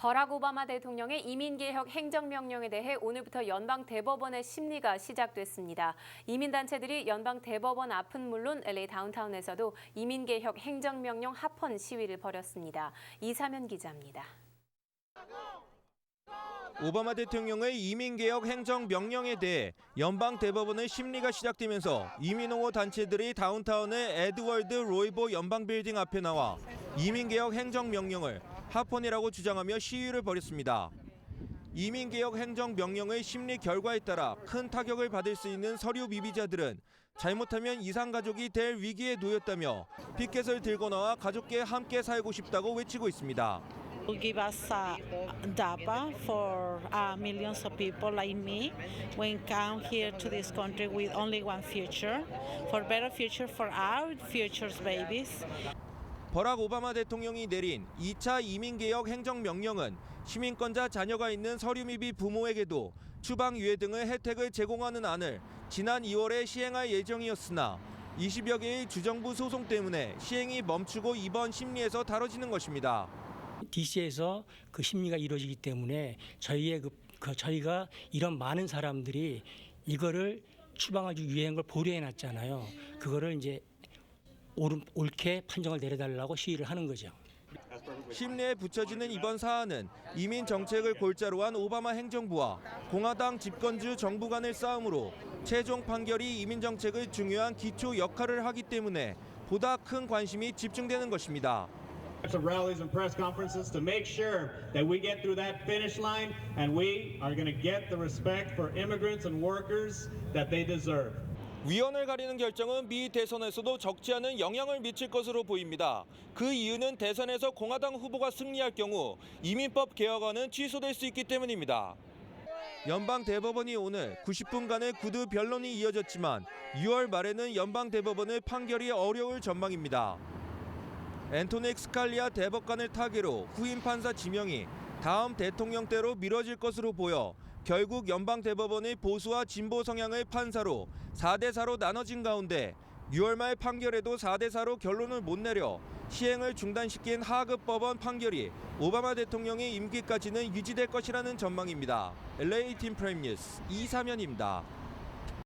버락 오바마 대통령의 이민개혁 행정명령에 대해 오늘부터 연방 대법원의 심리가 시작됐습니다. 이민단체들이 연방 대법원 앞은 물론 LA 다운타운에서도 이민개혁 행정명령 합헌 시위를 벌였습니다. 이사면 기자입니다. 오바마 대통령의 이민개혁 행정 명령에 대해 연방 대법원의 심리가 시작되면서 이민옹호 단체들이 다운타운의 에드워드 로이보 연방 빌딩 앞에 나와 이민개혁 행정 명령을 합헌이라고 주장하며 시위를 벌였습니다. 이민개혁 행정 명령의 심리 결과에 따라 큰 타격을 받을 수 있는 서류 미비자들은 잘못하면 이상 가족이 될 위기에 놓였다며 피켓을 들고 나와 가족께 함께 살고 싶다고 외치고 있습니다. give us uh, DAPA for uh, millions of people like me when come here to this country with only one future, for better future for our future's babies. 버락 오바마 대통령이 내린 2차 이민개혁 행정명령은 시민권자 자녀가 있는 서류미비 부모에게도 추방 유예 등의 혜택을 제공하는 안을 지난 2월에 시행할 예정이었으나 20여 개의 주정부 소송 때문에 시행이 멈추고 이번 심리에서 다뤄지는 것입니다. DC에서 그 심리가 이루어지기 때문에 저희의 그, 그 저희가 이런 많은 사람들이 이거를 추방아주 유행한 걸 보류해 놨잖아요. 그거를 이제 옳은, 옳게 판정을 내려달라고 시위를 하는 거죠. 심리에 붙여지는 이번 사안은 이민 정책을 골자로 한 오바마 행정부와 공화당 집권주 정부 간의 싸움으로 최종 판결이 이민 정책의 중요한 기초 역할을 하기 때문에 보다 큰 관심이 집중되는 것입니다. types of rallies and press conferences to make sure that we get through that finish line and we are going to get the respect for immigrants and workers that they deserve. 위원을 가리는 결정은 미 대선에서도 적지 않은 영향을 미칠 것으로 보입니다. 그 이유는 대선에서 공화당 후보가 승리할 경우 이민법 개혁안은 취소될 수 있기 때문입니다. 연방 대법원이 오늘 90분간의 구두 변론이 이어졌지만 6월 말에는 연방 대법원의 판결이 어려울 전망입니다. 앤토닉 스칼리아 대법관을 타계로 후임 판사 지명이 다음 대통령 때로 미뤄질 것으로 보여 결국 연방 대법원의 보수와 진보 성향의 판사로 4대 4로 나눠진 가운데 6월 말 판결에도 4대 4로 결론을 못 내려 시행을 중단시킨 하급 법원 판결이 오바마 대통령의 임기까지는 유지될 것이라는 전망입니다. LA 팀 프라임 뉴스 이사면입니다.